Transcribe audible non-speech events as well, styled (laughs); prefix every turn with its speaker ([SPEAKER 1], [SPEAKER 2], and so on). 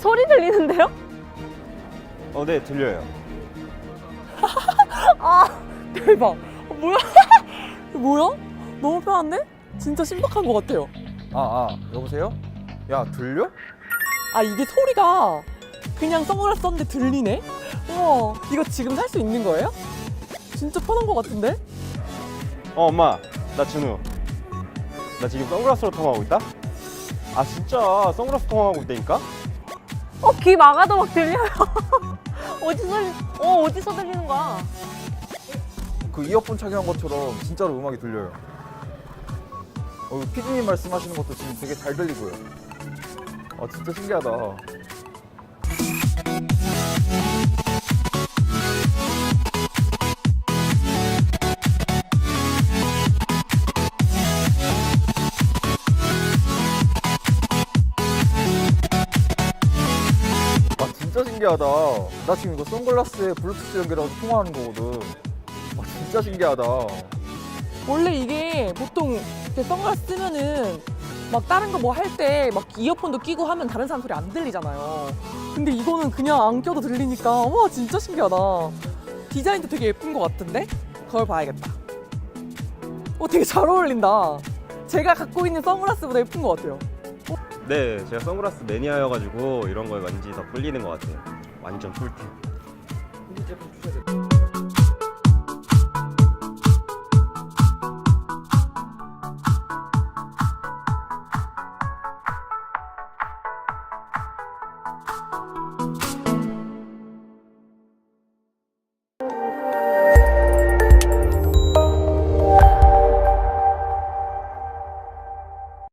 [SPEAKER 1] 소리 들리는데요?
[SPEAKER 2] 어, 네, 들려요. (laughs)
[SPEAKER 3] 아 대박 어, 뭐야 (laughs) 뭐야 너무 편한데 진짜 신박한 것 같아요
[SPEAKER 4] 아, 아, 여보세요? 야, 들려?
[SPEAKER 3] 아 이게 소리가 그냥 선글라스 썼는데 들리네 우와 이거 지금 살 수 있는 거예요 진짜 편한 것 같은데
[SPEAKER 2] 어, 엄마, 나 준우. 나 지금 선글라스로 통화하고 있다? 아, 진짜 선글라스 통화하고 있다니까?
[SPEAKER 1] 어, 귀 막아도 막 들려요. (laughs) 어디서, 어, 어디서 들리는 거야?
[SPEAKER 4] 그 이어폰 착용한 것처럼 진짜로 음악이 들려요. 어, 피디님 말씀하시는 것도 지금 되게 잘 들리고요. 아, 진짜 신기하다. 진짜 신기하다. 나 지금 이거 선글라스에 블루투스 연결해서 통화하는 거거든. 와, 진짜 신기하다.
[SPEAKER 3] 원래 이게 보통 이렇게 선글라스 쓰면은 막 다른 거 뭐 할 때 막 이어폰도 끼고 하면 다른 사람 소리 안 들리잖아요. 근데 이거는 그냥 안 껴도 들리니까 와 진짜 신기하다. 디자인도 되게 예쁜 것 같은데? 그걸 봐야겠다. 어 되게 잘 어울린다. 제가 갖고 있는 선글라스보다 예쁜 것 같아요.
[SPEAKER 2] 네, 제가 선글라스 매니아여가지고 이런 거에 왠지 더 끌리는 것 같아요. 완전 꿀팁.